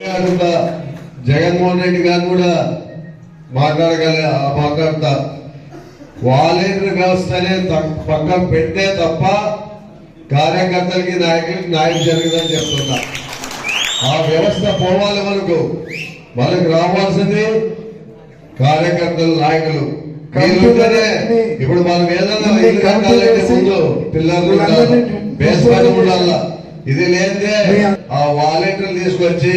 కూడా జగన్మోహన్ రెడ్డి గారు కూడా మాట్లాడగల మాట్లాడతా వాలంటీర్ వ్యవస్థనే పక్కన పెట్టే తప్ప కార్యకర్తలకి నాయకులకి న్యాయం జరగదని చెప్తున్నా. ఆ వ్యవస్థ పోవాలి మనకు. మనకు రావాల్సింది కార్యకర్తలు నాయకులు. ఇప్పుడు మనం ఏదైనా ఇల్లు కట్టాలంటే ముందు పిల్లలు బేస్మెంట్ ఉండాల? ఇది లేదే ఆ వాలంటీర్లు తీసుకొచ్చి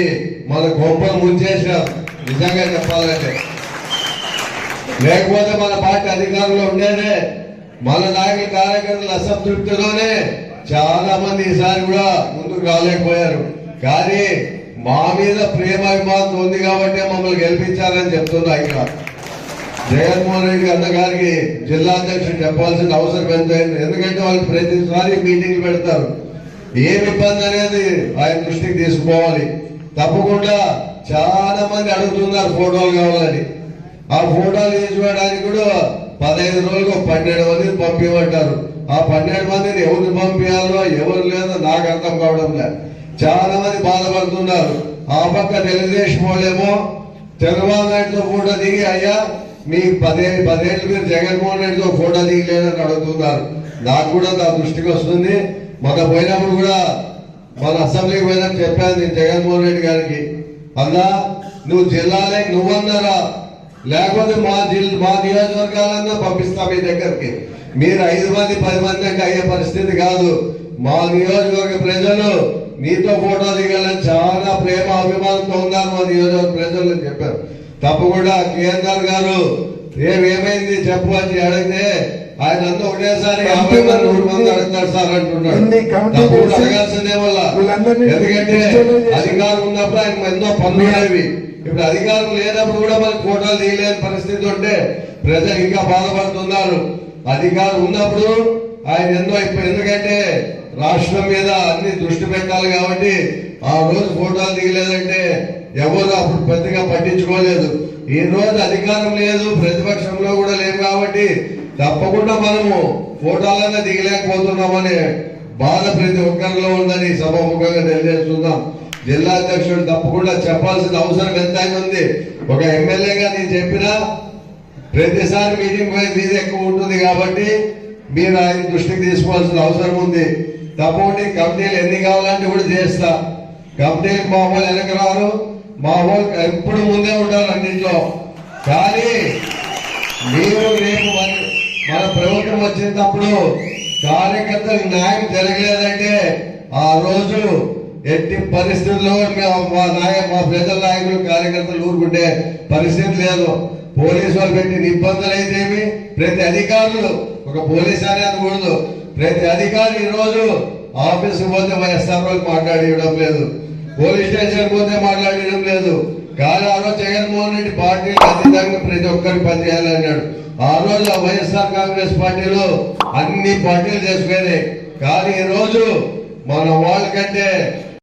మన గొప్పలు ముంచేసినారు నిజంగా చెప్పాలంటే. లేకపోతే మన పార్టీ అధికారంలో ఉండేదే మన నాయకుల కార్యకర్తల అసంతృప్తితోనే చాలా మంది ఈసారి కూడా ముందుకు రాలేకపోయారు. కానీ మా మీద ప్రేమ అభిమానం ఉంది కాబట్టి మమ్మల్ని గెలిపించారని చెప్తున్నా ఇక్కడ. జగన్మోహన్ రెడ్డి అన్న గారికి జిల్లా అధ్యక్షుడు చెప్పాల్సిన అవసరం ఎంతైంది? ఎందుకంటే వాళ్ళు ప్రతిసారి మీటింగ్లు పెడతారు. ఏం ఇబ్బంది అనేది ఆయన దృష్టికి తీసుకోవాలి తప్పకుండా చాలా మంది అడుగుతున్నారు ఫోటోలు కావాలని. ఆ ఫోటోలు తీసుకోవడానికి కూడా పదహైదు రోజులకు పన్నెండు మందిని పంపించమంటారు ఆ పన్నెండు మందిని ఎవరిని పంపించాలో ఎవరు లేదో నాకు అర్థం కావడం లేదు. చాలా మంది బాధపడుతున్నారు. ఆ పక్క తెలుగుదేశం వాళ్ళేమో చంద్రబాబు నాయుడుతో ఫోటో దిగి అయ్యా మీ పదే పదేళ్ళు మీరు జగన్మోహన్ రెడ్డితో ఫోటో దిగలేదని అడుగుతున్నారు. నాకు కూడా నా దృష్టికి వస్తుంది. మొన్న పోయినప్పుడు కూడా మన అసెంబ్లీకి పోయినప్పుడు చెప్పాను నేను జగన్మోహన్ రెడ్డి గారికి. అన్నా నువ్వు జిల్లాలకి నువ్వన్నారా? లేకపోతే మా జిల్లా మా నియోజకవర్గాలన్నా పంపిస్తా మీ దగ్గరికి. మీరు ఐదు మంది పది మంది అయ్యే పరిస్థితి కాదు. మా నియోజకవర్గ ప్రజలు నీతో ఫోటో దిగాలని చాలా ప్రేమ అభిమానంతో ఉన్నారు మా నియోజకవర్గ ప్రజలు అని చెప్పారు. తప్పకుండా కేంద్ర గారు ఏమేమైంది చెప్పు అని అడిగితే ఆయన అంతా ఒకటేసారి యాభై మంది నూరు మంది అడుగుతారు సార్ అంటున్నాడు. అడగాల్సిందే వల్ల వీళ్ళందరినీ ఎందుకంటే అధికారం ఉన్నప్పుడు ఆయన ఎన్నో పనులు ఉండేవి ఇప్పుడు అధికారం లేనప్పుడు కూడా మనకు కోటాలు తీయలేని పరిస్థితి ఉంటే ప్రజలు ఇంకా బాధపడుతున్నారు. అధికారం ఉన్నప్పుడు ఆయన ఎన్నో ఇప్పుడు ఎందుకంటే రాష్ట్రం మీద అన్ని దృష్టి పెట్టాలి కాబట్టి ఆ రోజు ఫోటోలు దిగలేదంటే ఎవరు అప్పుడు పెద్దగా పట్టించుకోలేదు. ఈ రోజు అధికారం లేదు ప్రతిపక్షంలో కూడా లేవు కాబట్టి తప్పకుండా మనము ఫోటోలన్నా దిగలేకపోతున్నామని బాధ ప్రతి ఒక్కరిలో ఉందని సభాముఖంగా తెలియజేస్తున్నాం. జిల్లా అధ్యక్షుడు తప్పకుండా చెప్పాల్సిన అవసరం ఎంతైనా ఉంది. ఒక ఎమ్మెల్యేగా నేను చెప్పినా ప్రతిసారి మీటింగ్ పోయి మీద ఎక్కువ ఉంటుంది కాబట్టి మీరు ఆయన దృష్టికి తీసుకోవాల్సిన అవసరం ఉంది. తప్పకుండా కమిటీలు ఎన్ని కావాలంటే కూడా చేస్తా. కమిటీలు మా వాళ్ళు వెనక రారు. మా వాళ్ళు ఎప్పుడు ముందే ఉంటారు అన్నింటిలో. కానీ మీరు రేపు మన ప్రభుత్వం వచ్చినప్పుడు కార్యకర్తలకు న్యాయం జరగలేదంటే ఆ రోజు ఎట్టి పరిస్థితుల్లో మేము మా నాయ మా ప్రజల నాయకులు కార్యకర్తలు ఊరుకుంటే పరిస్థితి లేదు. పోలీసు వాళ్ళు పెట్టిన ఇబ్బందులు అయితేమి? ప్రతి అధికారులు ఒక పోలీస్ అనే అనకూడదు. ప్రతి అధికారి ఈరోజు ఆఫీసు పోతే పోతే ఎస్ఆర్ వాళ్ళు మాట్లాడియడం లేదు. పోలీస్ స్టేషన్ పోతే మాట్లాడడం లేదు. కానీ ఆ రోజు జగన్మోహన్ రెడ్డి పార్టీకి అతీతంగా ప్రతి ఒక్కరికి పనిచేయాలన్నాడు ఆ రోజు ఆ వైఎస్ఆర్ కాంగ్రెస్ పార్టీలో అన్ని పార్టీలు చేసుకునేది కానీ ఈ రోజు మన వాళ్ళకంటే